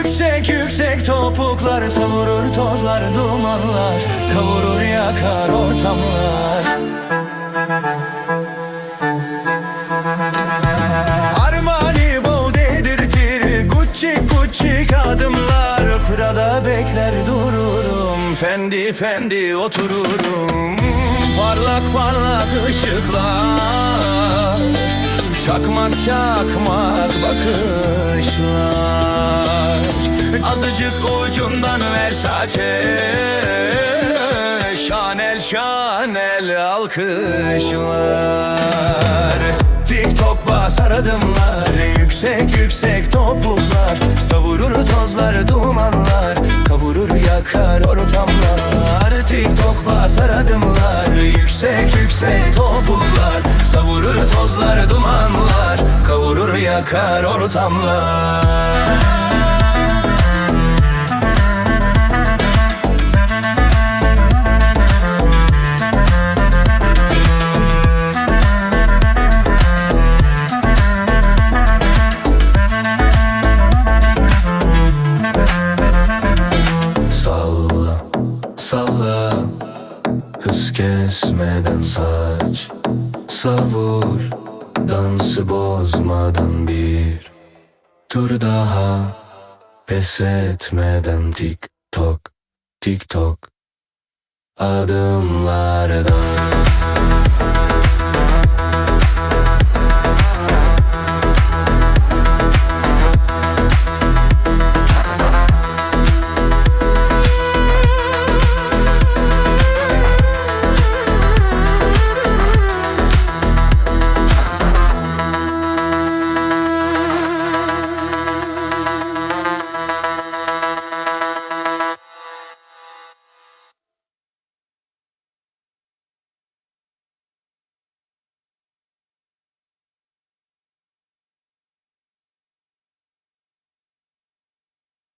Yüksek yüksek topuklar savurur tozlar dumanlar Kavurur yakar ortamlar. Armani bow dedirtir Gucci Gucci adımlar Prada bekler dururum Fendi Fendi otururum. Parlak parlak ışıklar Çakmak çakmak bakışlar Azıcık ucundan Versace Şanel şanel alkışlar. TikTok basar adımlar Yüksek yüksek topuklar Savurur tozlar dumanlar Kavurur yakar ortamlar. TikTok basar adımlar Yüksek yüksek topuklar Savurur tozlar dumanlar Kavurur yakar ortamlar Hız kesmeden saç Savur Dansı bozmadan bir Tur daha. Pes etmeden tik tok Tik tok Adımlardan